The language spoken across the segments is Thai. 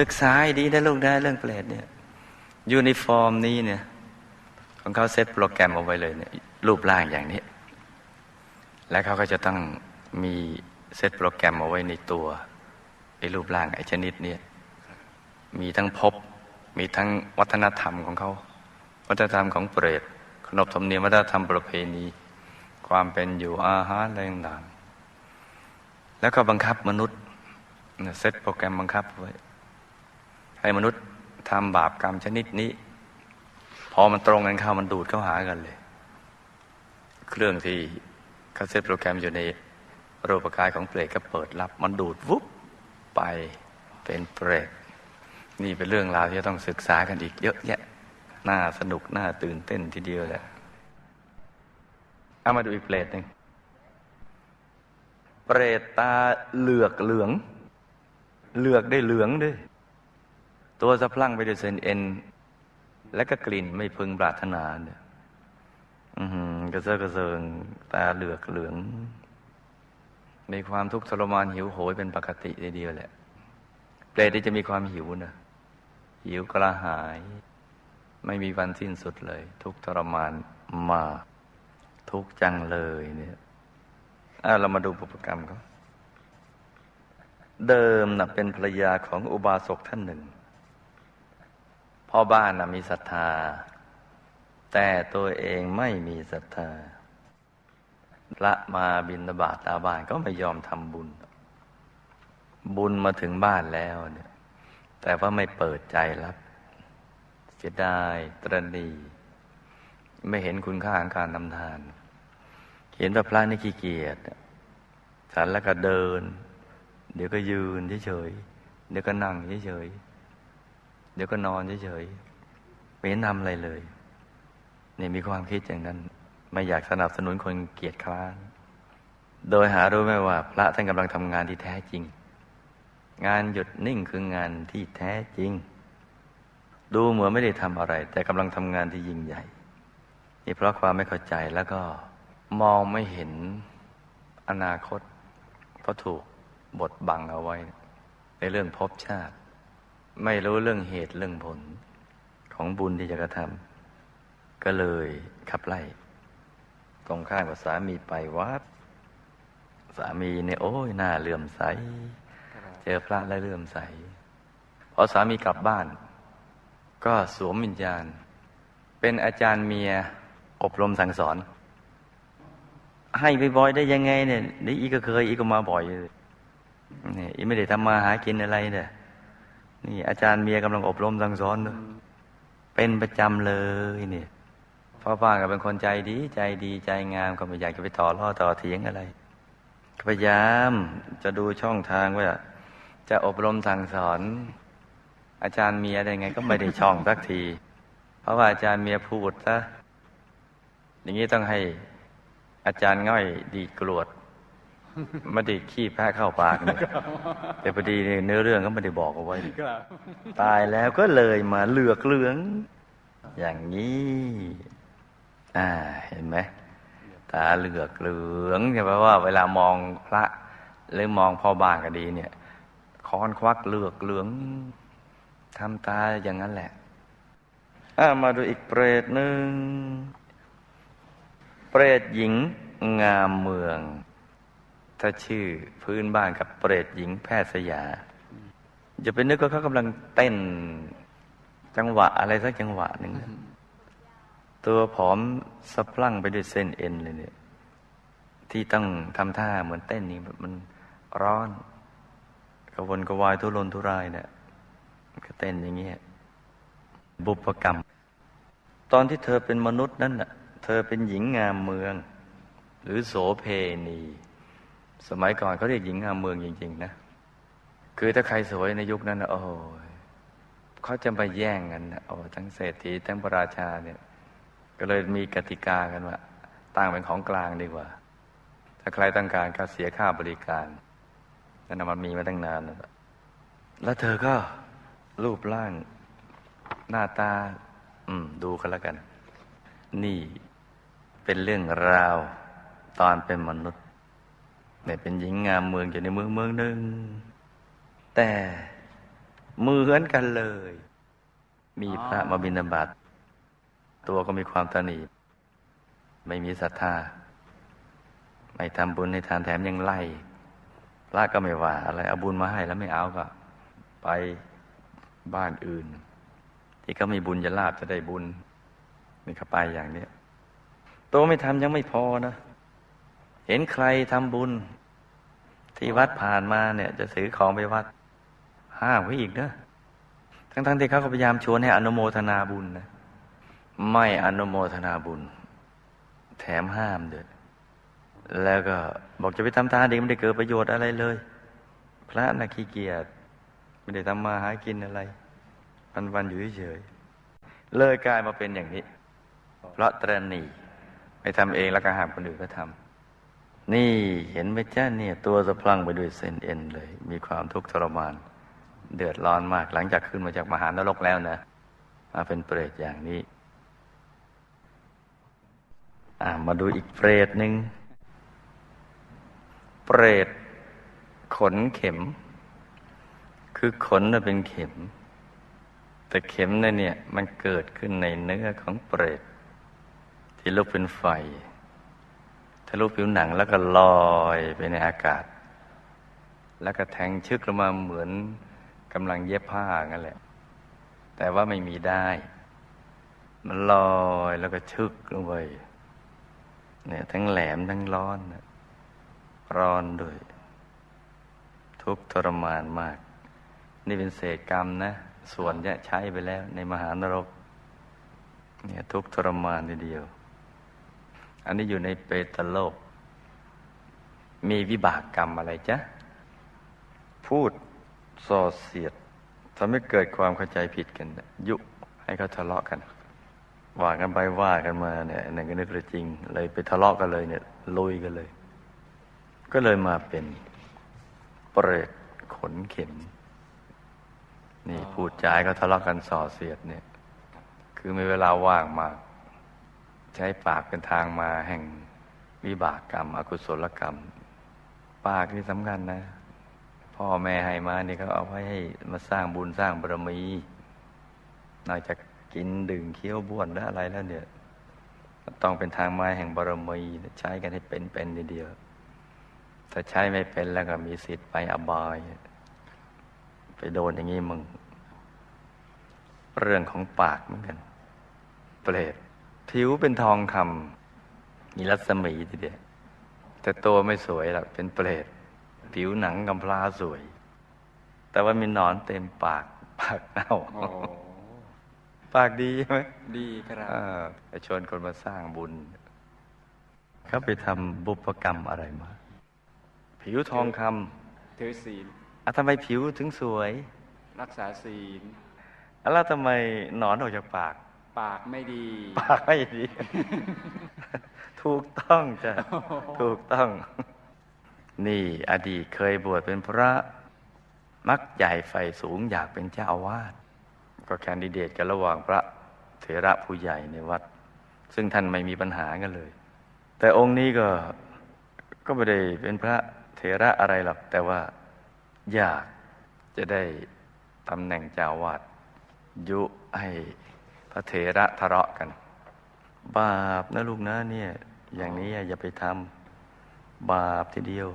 ศึกษาให้ดีนะลูกนะเรื่องเปรตเนี่ยยูนิฟอร์มนี้เนี่ยของเขาเซตโปรแกรมเอาไว้เลยเนี่ยรูปร่างอย่างนี้ และเขาก็จะต้องมีเซตโปรแกรมเอาไว้ในตัวไอ้รูปร่างไอ้ชนิดเนี่ยมีทั้งภพมีทั้งวัฒนธรรมของเขา วัฒนธรรมของเปรตขนบธรรมเนียมวัฒนธรรมประเพณี ความเป็นอยู่อาหารอะไรต่างๆแล้วก็บังคับมนุษย์เซตโปรแกรมบังคับไว้ ให้มนุษย์ทำบาปกรรมชนิดนี้ พอมันตรงกันเข้ามันดูดเข้าหากันเลย เครื่องที่เขาเซตโปรแกรมอยู่ในรูปกายของเปรตก็เปิดรับ มันดูดวุบไปเป็นเปรตนี่เป็นเรื่องราวที่จะต้องศึกษากันอีกเยอะแยะน่าสนุกน่าตื่นเต้นทีเดียวแหละเอามาดูอีกเปรตหนึ่งเปรตตาเหลือกเหลือง เหลือกได้เหลืองด้วย ตัวสะพลั่งไปด้วยเส้นเอ็น และก็กลิ่นไม่พึงปรารถนาเนี่ยอือหือกระเซาะกระเซิงตาเหลือกเหลือง มีความทุกข์ทรมานหิวโหยเป็นปกติเดียวแหละเปรตจะมีความหิวนะหิวกระหาย ไม่มีวันสิ้นสุดเลย ทุกทรมานมากทุกจังเลยเนี่ยเรามาดูปุพกรรมเขาเดิมนะเป็นภรรยาของอุบาสกท่านหนึ่ง พ่อบ้านนะมีศรัทธา แต่ตัวเองไม่มีศรัทธาละมาบินบาตตาบ้านก็ไม่ยอมทำบุญ บุญมาถึงบ้านแล้วเนี่ยแต่ว่าไม่เปิดใจรับเสียดายตรณี ไม่เห็นคุณค่าของการทำทาน เห็นว่าพระนี่ขี้เกียจฉันแล้วก็เดิน เดี๋ยวก็ยืนเฉยๆเดี๋ยวก็นั่งเฉยๆ เดี๋ยวก็นอนเฉยๆไม่นำอะไรเลยนี่มีความคิดอย่างนั้น ไม่อยากสนับสนุนคนเกียจคร้านโดยหารู้ไหมว่า พระท่านกำลังทำงานที่แท้จริง งานหยุดนิ่งคืองานที่แท้จริง ดูเหมือนไม่ได้ทำอะไร แต่กำลังทำงานที่ยิ่งใหญ่นี่เพราะความไม่เข้าใจแล้วก็มองไม่เห็นอนาคต เพราะถูกบดบังเอาไว้ ในเรื่องภพชาติ ไม่รู้เรื่องเหตุเรื่องผลของบุญที่จะกระทำก็เลยขับไล่ ตรงข้ามกับสามีไปวัดสามีเนี่ยโอ้ยหน้าเลื่อมใส เจอพระแล้วเลื่อมใสพอสามีกลับบ้าน ก็สวมวิญญาณ เป็นอาจารย์เมียอบรมสั่งสอน ให้บ่อยๆได้ยังไงเนี่ยนี่อีก็เคยอีก็มาบ่อยนี่อีไม่ได้ทำมาหากินอะไรเนี่ย นี่ อาจารย์เมียกำลังอบรมสั่งสอนด้วยเป็นประจำเลยเนี่ยพ่อป้าก็เป็นคนใจดี ใจดีใจงามก็ไม่อยากจะไปต่อล่อต่อเถียงอะไรพยายามจะดูช่องทางว่า จะอบรมสั่งสอน อาจารย์เมียได้ไง ก็ไม่ได้ช่องสักที เพราะว่าอาจารย์เมียพูดซะอย่างนี้ต้องให้อาจารย์ง่อยดีกรวด มาดีดขี้แพะเข้าปากเนี่ยแต่พอดีเนื้อเรื่องก็ไม่ได้บอกเอาไว้ ตายแล้วก็เลยมาเหลือกเหลือง อย่างนี้ อ่า เห็นไหมตาเหลือกเหลืองเนี่ยแปลว่า เวลามองพระ หรือมองพ่อบ้านก็ดี เนี่ยค้อนควักเหลือกเหลืองทำตาอย่างนั้นแหละอ่ามาดูอีกเปรตหนึ่งเปรตหญิงงามเมือง ถ้าชื่อพื้นบ้านกับเปรตหญิงแพทย์สยาจะเป็นนึกว่าเขากำลังเต้นจังหวะอะไรสักจังหวะหนึ่งตัวผอมสะพลั่งไปด้วยเส้นเอ็นเลยเนี่ยที่ต้องทำท่าเหมือนเต้นนี่มันร้อนกระวนกระวายทุรนทุรายเนี่ยก็เต้นอย่างเงี้ยบุพกรรม ตอนที่เธอเป็นมนุษย์นั่นน่ะ เธอเป็นหญิงงามเมือง หรือโสเพณี สมัยก่อนเขาเรียกหญิงงามเมืองจริง ๆ นะ คือถ้าใครสวยในยุคนั้นนะโอ้ยเขาจะไปแย่งกันนะโอ้ทั้งเศรษฐีทั้งพระราชาเนี่ย ก็เลยมีกติกากันว่าตั้งเป็นของกลางดีกว่า ถ้าใครต้องการก็เสียค่าบริการนั่นนะมันมีมาตั้งนานแล้วแล้วเธอก็รูปร่างหน้าตา อืม ดูกันแล้วกัน นี่เป็นเรื่องราวตอนเป็นมนุษย์ เนี่เป็นหญิงงามเมืองอยู่ในเมืองเมืองหนึ่ง แต่เหมือนกันเลย มีพระมาบิณฑบาตตัวก็มีความตระหนีไม่มีศรัทธา ไม่ทำบุญในทานแถมยังไล่พระก็ไม่ว่าอะไรเอาบุญมาให้แล้วไม่เอาก็ ไปบ้านอื่น ที่เขามีบุญจะลาบจะได้บุญนี่เขาไปอย่างเนี้ยตัวไม่ทำยังไม่พอนะ เห็นใครทำบุญ ที่วัดผ่านมาเนี่ย จะซื้อของไปวัด ห้ามไว้อีกเนะทั้งๆที่เขาก็พยายามชวนให้อนุโมทนาบุญนะไม่อนุโมทนาบุญ แถมห้ามเด็ดแล้วก็บอกจะไปทำทานดีไม่ได้เกิดประโยชน์อะไรเลย พระน่ะขี้เกียจไม่ได้ทำมาหากินอะไรวันวันอยู่เฉยๆเลยกลายมาเป็นอย่างนี้ เพราะตรณีไม่ทำเองแล้วก็หามคนอื่นก็ทำ นี่เห็นไหมจ้าเนี่ยตัวสะพลังไปด้วยเส้นเอ็นเลย มีความทุกข์ทรมาน เดือดร้อนมากหลังจากขึ้นมาจากมหานรกแล้วนะมาเป็นเปรตอย่างนี้มาดูอีกเปรตหนึ่งเปรตขนเข็ม คือขนน่ะเป็นเข็ม แต่เข็มนั่นเนี่ย มันเกิดขึ้นในเนื้อของเปรตที่ลุกเป็นไฟ ทะลุผิวหนังแล้วก็ลอยไปในอากาศ แล้วก็แทงชึกลงมาเหมือนกำลังเย็บผ้างั้นแหละ แต่ว่าไม่มีได้ มันลอยแล้วก็ชึกลงไปเนี่ยทั้งแหลมทั้งร้อนร้อนด้วย ทุกทรมานมาก นี่เป็นเศษกรรมนะ ส่วนจะใช้ไปแล้วในมหานรก เนี่ยทุกทรมานทีเดียว อันนี้อยู่ในเปตโลก มีวิบากกรรมอะไรจ๊ะ พูดส่อเสียดทำให้เกิดความเข้าใจผิดกัน ยุให้เขาทะเลาะกันว่ากันไปว่ากันมาเนี่ยนั่นก็นึกว่าจริง เลยไปทะเลาะกันเลยเนี่ยลุยกันเลย ก็เลยมาเป็นเปรตขนเข็มนี่พูดจาให้เขาทะเลาะกันส่อเสียดเนี่ย คือมีเวลาว่างมาก ใช้ปากเป็นทางมาแห่งวิบากกรรม อกุศลกรรม ปากนี่สำคัญนะ พ่อแม่ให้มานี่เขาเอาไว้ให้มาสร้างบุญสร้างบารมีนอกจากกินดื่มเคี้ยวบ้วนและอะไรแล้วเนี่ยต้องเป็นทางมาแห่งบารมีใช้กันให้เป็นเป็นเดียวถ้าใช้ไม่เป็นแล้วก็มีสิทธิ์ไปอบาย ไปโดนอย่างนี้มึง เรื่องของปากเหมือนกัน เปรต ผิวเป็นทองคำมีรัศมีทีเดียวแต่ตัวไม่สวยหรอกเป็นเปรตผิวหนังกำพร้าสวย แต่ว่ามีหนอนเต็มปากปากเน่าโอ้ปากดีใช่ไหมดีครับอ่าไปชวนคนมาสร้างบุญเขาไปทำบุพกรรมอะไรมา ผิวทองคถือศีลำอะทำไมผิวถึงสวย รักษาศีลอะแล้วทำไมหนอนออกจากปาก ปากไม่ดี ปากไม่ดี ถูกต้องจ้ะถูกต้อง นี่อดีตเคยบวชเป็นพระมักใหญ่ไฟสูงอยากเป็นเจ้าอาวาสก็แคนดิเดตกันระหว่างพระเถระผู้ใหญ่ในวัด ซึ่งท่านไม่มีปัญหากันเลย แต่องค์นี้ก็ก็ไม่ได้เป็นพระเถระอะไรหรอกแต่ว่าอยากจะได้ตำแหน่งเจ้าอาวาสยุให้ พระเถระทะเลาะกัน บาปนะลูกนะเนี่ย อย่างนี้อย่าไปทำบาปทีเดียว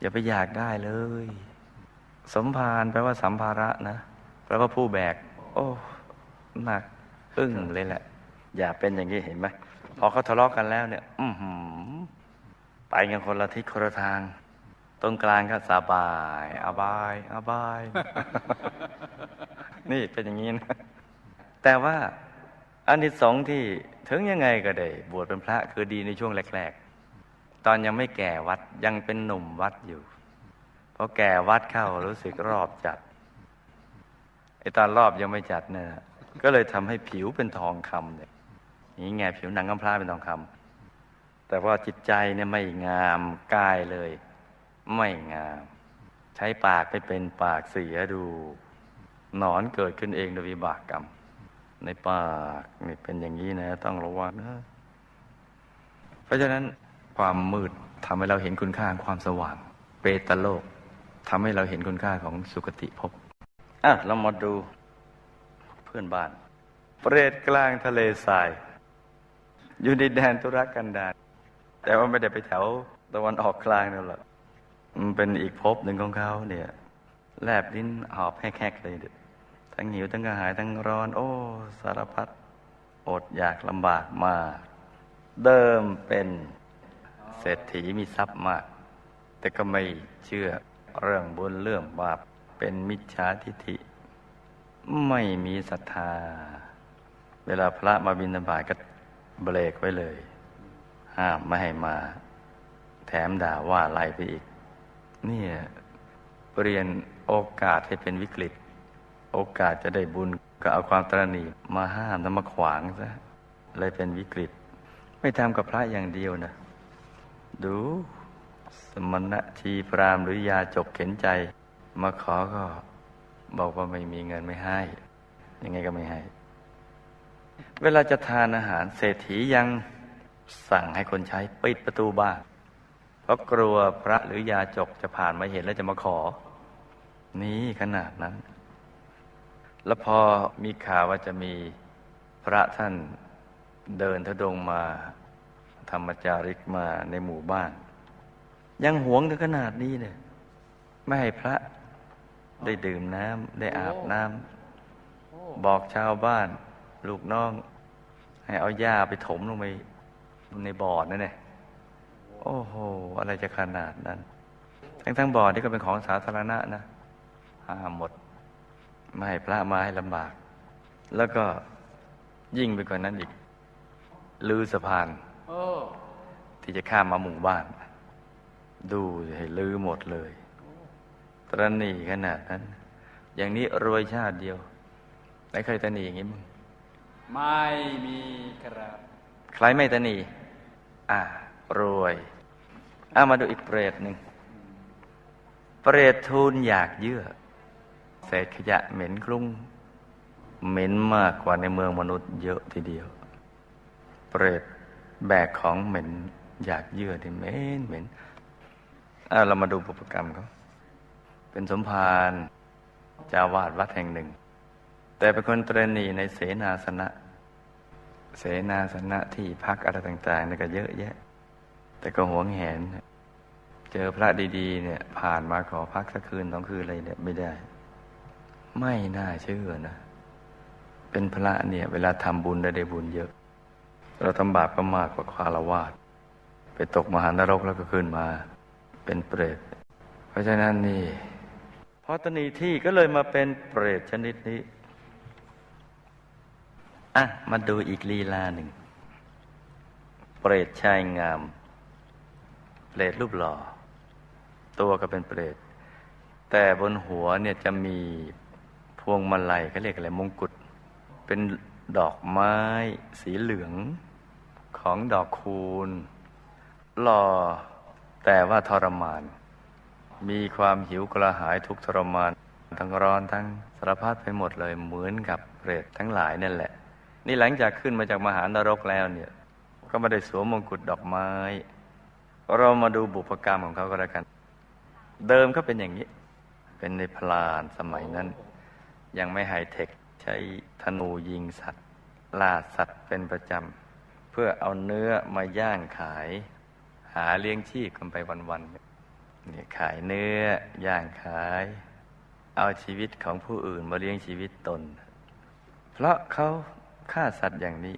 อย่าไปอยากได้เลย สมภารแปลว่าสัมภาระนะแปลว่าผู้แบก โอ้หนักอึ้งเลยแหละ อย่าเป็นอย่างนี้เห็นไหมพอเขาทะเลาะกันแล้วเนี่ย อืไปกันคนละทิศคนละทาง ตรงกลางก็สบาย อบาย อบาย นี่เป็นอย่างนี้นะ แต่ว่าอานิสงส์ที่ถึงยังไงก็ได้ บวชเป็นพระคือดีในช่วงแรก ๆ ตอนยังไม่แก่วัดยังเป็นหนุ่มวัดอยู่พอแก่วัดเข้ารู้สึกรอบจัดไอตอนรอบยังไม่จัดเนี่ยก็เลยทำให้ผิวเป็นทองคำเนี่ยนี่ไงผิวหนังกำพร้าเป็นทองคำแต่ว่าจิตใจเนี่ยไม่งามกายเลย ไม่งาม ใช้ปากไปเป็นปากเสียดู หนอนเกิดขึ้นเองโดยวิบากกรรม ในปากนี่เป็นอย่างนี้นะ ต้องระวังนะเพราะฉะนั้นความมืดทำให้เราเห็นคุณค่าของความสว่าง เปตโลกทำให้เราเห็นคุณค่าของสุคติภพอะเรามาดูเพื่อนบ้าน เปรตกลางทะเลทราย อยู่ในแดนธุรกันดารแต่ว่าไม่ได้ไปแถวตะวันออกกลางนั่นหรอกมันเป็นอีกภพหนึ่งของเขาเนี่ย แลบลิ้นหอบแหกๆเลยเนี่ย ทั้งหิวทั้งกระหายทั้งร้อน โอ้สารพัดอดอยากลำบากมาก เดิมเป็นเศรษฐีมีทรัพย์มาก แต่ก็ไม่เชื่อเรื่องบุญเรื่องบาปเป็นมิจฉาทิฐิ ไม่มีศรัทธา เวลาพระมาบิณฑบาตก็เบรกไว้เลย ห้ามไม่ให้มา แถมด่าว่าไล่ไปอีก เนี่ยเปลี่ยนโอกาสให้เป็นวิกฤต โอกาสจะได้บุญก็เอาความตระหนี่มาห้ามแล้วมาขวางซะเลยเป็นวิกฤต ไม่ทำกับพระอย่างเดียวนะ ดูสมณะชีพรามหรือยาจกเข็นใจ มาขอก็บอกว่าไม่มีเงินไม่ให้ ยังไงก็ไม่ให้ เวลาจะทานอาหารเศรษฐียังสั่งให้คนใช้ปิดประตูบ้านเพราะกลัวพระหรือยาจกจะผ่านมาเห็นแล้วจะมาขอ นี่ขนาดนั้น แล้วพอมีข่าวว่าจะมีพระท่านเดินทดงมา ธรรมจาริกมาในหมู่บ้าน ยังหวงถึงขนาดนี้เนี่ยไม่ให้พระได้ดื่มน้ำได้อาบน้ำบอกชาวบ้าน ลูกน้อง ให้เอาหญ้าไปถมลงไปในบ่อนั่นแหละโอ้โห อะไรจะขนาดนั้น ทั้งทั้งบ่อนี่ก็เป็นของสาธารณะนะห้ามหมด ไม่ให้พระมาให้ลำบาก แล้วก็ยิ่งไปกว่านั้นอีก ลือสะพานโอ้ที่จะข้ามมาหมู่บ้าน ดูให้ลือหมดเลย ตรณีขนาดนั้น อย่างนี้รวยชาติเดียวไหนเคยตรณีอย่างนี้มึงไม่มีครับ ใครไม่ตรณีอ่ารวยอ่ามาดูอีกเปรตหนึ่ง เปรตทูลอยากเยื่อ เศษขยะเหม็นคลุ้งเหม็นมากกว่าในเมืองมนุษย์เยอะทีเดียว เปรตแบกของเหม็นอยากเยื่อที่เหม็นเหม็นเรามาดูปุพกรรมเขาเป็นสมภารจาวาดวัดแห่งหนึ่ง แต่เป็นคนตรณีในเสนาสนะ เสนาสนะที่พักอะไรต่างๆนี่ก็เยอะแยะ แต่ก็หวงแหน เจอพระดีๆเนี่ยผ่านมาขอพักสักคืนสองคืนอะไรเนี่ยไม่ได้ ไม่น่าเชื่อนะ เป็นพระเนี่ย เวลาทำบุญได้ได้บุญเยอะ เราทำบาปก็มากกว่าคารวาสไปตกมหานรกแล้วก็ขึ้นมา เป็นเปรต เพราะฉะนั้นนี่พอตนีที่ก็เลยมาเป็นเปรตชนิดนี้ อะ มาดูอีกลีลาหนึ่ง เปรตชายงาม เปรตรูปหล่อ ตัวก็เป็นเปรตแต่บนหัวเนี่ยจะมี พวงมาลัยเขาเรียกอะไรมงกุฎเป็นดอกไม้สีเหลืองของดอกคูณหล่อแต่ว่าทรมาน มีความหิวกระหายทุกทรมาน ทั้งร้อนทั้งสารพัดไปหมดเลยเหมือนกับเปรตทั้งหลายนั่นแหละ นี่หลังจากขึ้นมาจากมหานรกแล้วเนี่ย ก็ไม่ได้สวมมงกุฎดอกไม้ เรามาดูบุพกรรมของเขาก็แล้วกัน เดิมเขาเป็นอย่างนี้ เป็นในพลานสมัยนั้น ยังไม่ไฮเทค ใช้ธนูยิงสัตว์ ล่าสัตว์เป็นประจำ เพื่อเอาเนื้อมาย่างขาย หาเลี้ยงชีพกันไปวันๆเนี่ยขายเนื้อย่างขาย เอาชีวิตของผู้อื่นมาเลี้ยงชีวิตตน เพราะเขาฆ่าสัตว์อย่างนี้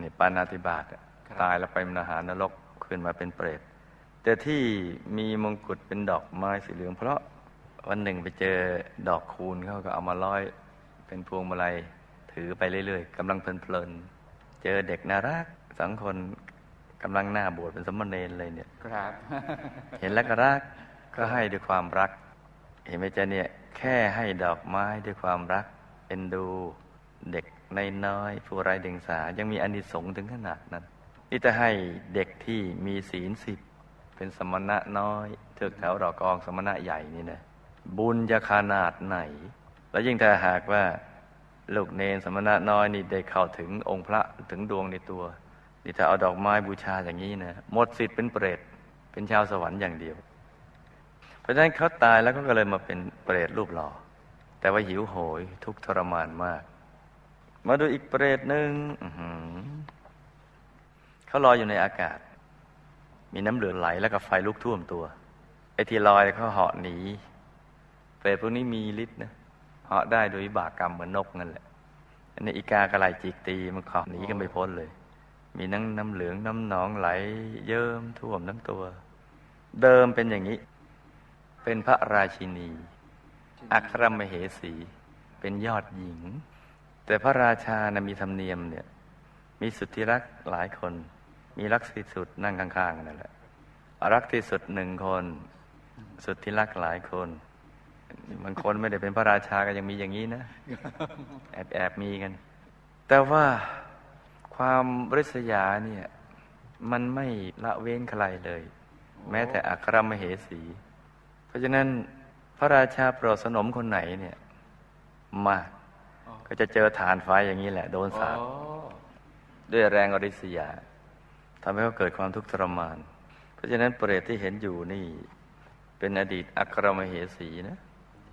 นี่ปานาติบาตอะครับตายแล้วไปมหานรกขึ้นมาเป็นเปรตแต่ที่มีมงกุฎเป็นดอกไม้สีเหลือง เพราะ วันหนึ่งไปเจอดอกคูณเขาก็เอามาร้อย เป็นพวงมาลัยถือไปเรื่อยๆกำลังเพลินๆเจอเด็กน่ารักสองคนกำลังหน้าบวชเป็นสมณเณรเลยเนี่ยครับ เห็นแล้วก็รักก็ให้ด้วยความรัก เห็นไหมจ๊ะเนี่ยแค่ให้ดอกไม้ด้วยความรักเอ็นดูเด็กในน้อยๆผู้ไร้เดียงสายังมีอานิสงส์ถึงขนาดนั้นนี่จะให้เด็กที่มีศีลสิบเป็นสมณะน้อยเทือกแถวดอกกองสมณะใหญ่นี่นะ บุญจะขนาดไหน แล้วยิ่งถ้าหากว่าลูกเนนสมณะน้อยนี่ได้เข้าถึงองค์พระถึงดวงในตัวนี่ถ้าเอาดอกไม้บูชาอย่างนี้นะหมดสิทธิ์เป็นเปรตเป็นชาวสวรรค์อย่างเดียว เพราะฉะนั้นเขาตายแล้วก็เลยมาเป็นเปรตรูปหล่อ แต่ว่าหิวโหยทุกทรมานมาก มาดูอีกเปรตหนึ่งเขาลอยอยู่ในอากาศ มีน้ำเหลืองไหลแล้วก็ไฟลุกท่วมตัวไอ้ที่ลอยเขาเหาะหนี เปรตพวกนี้มีฤทธิ์นะเหาะได้โดยวิบากกรรมเหมือนนกนั่นแหละอันนี้อีกากระไรจิกตีมันเหาะหนีกันไม่พ้นเลย มีน้ำน้ำเหลืองน้ำหนองไหล เยิ้มท่วมทั้งตัว เดิมเป็นอย่างนี้ เป็นพระราชินี อัครมเหสี เป็นยอดหญิง แต่พระราชานะมีธรรมเนียมเนี่ย มีสุดที่รักหลายคน มีรักที่สุดนั่งข้างๆนั่นแหละรักที่สุดหนึ่งคน สุดที่รักหลายคน บางคนไม่ได้เป็นพระราชาก็ยังมีอย่างนี้นะ แอบแอบมีกัน แต่ว่าความริษยาเนี่ย มันไม่ละเว้นใครเลย แม้แต่อัครมเหสี เพราะฉะนั้นพระราชาโปรดสนมคนไหนเนี่ย มากอ๋อก็จะเจอฐานไฟอย่างนี้แหละ โดนสาดอ๋อด้วยแรงอริษยาทำให้เขาเกิดความทุกข์ทรมาน เพราะฉะนั้นเปรตที่เห็นอยู่นี่ เป็นอดีตอัครมเหสีนะ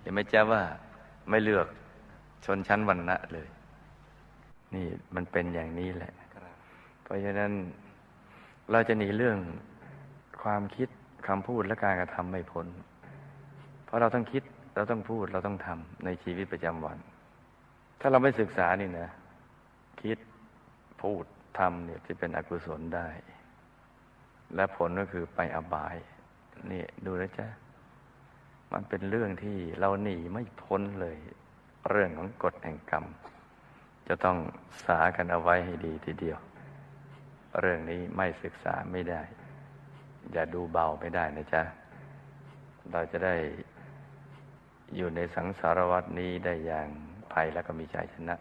เห็นไหมจ้าว่าไม่เลือกชนชั้นวรรณะเลย นี่มันเป็นอย่างนี้แหละ เพราะฉะนั้นเราจะหนีเรื่องความคิดคำพูดและการกระทำไม่พ้น เพราะเราต้องคิดเราต้องพูดเราต้องทำในชีวิตประจำวัน ถ้าเราไม่ศึกษานี่นะ คิดพูดทำเนี่ยจะเป็นอกุศลได้ และผลก็คือไปอบาย นี่ดูนะจ๊ะ มันเป็นเรื่องที่เราหนีไม่พ้นเลย เรื่องของกฎแห่งกรรม จะต้องสากันเอาไว้ให้ดีทีเดียว เรื่องนี้ไม่ศึกษาไม่ได้ อย่าดูเบาไม่ได้นะจ๊ะ เราจะได้อยู่ในสังสารวัตนี้ได้อย่างภัยและก็มีชัยชนะ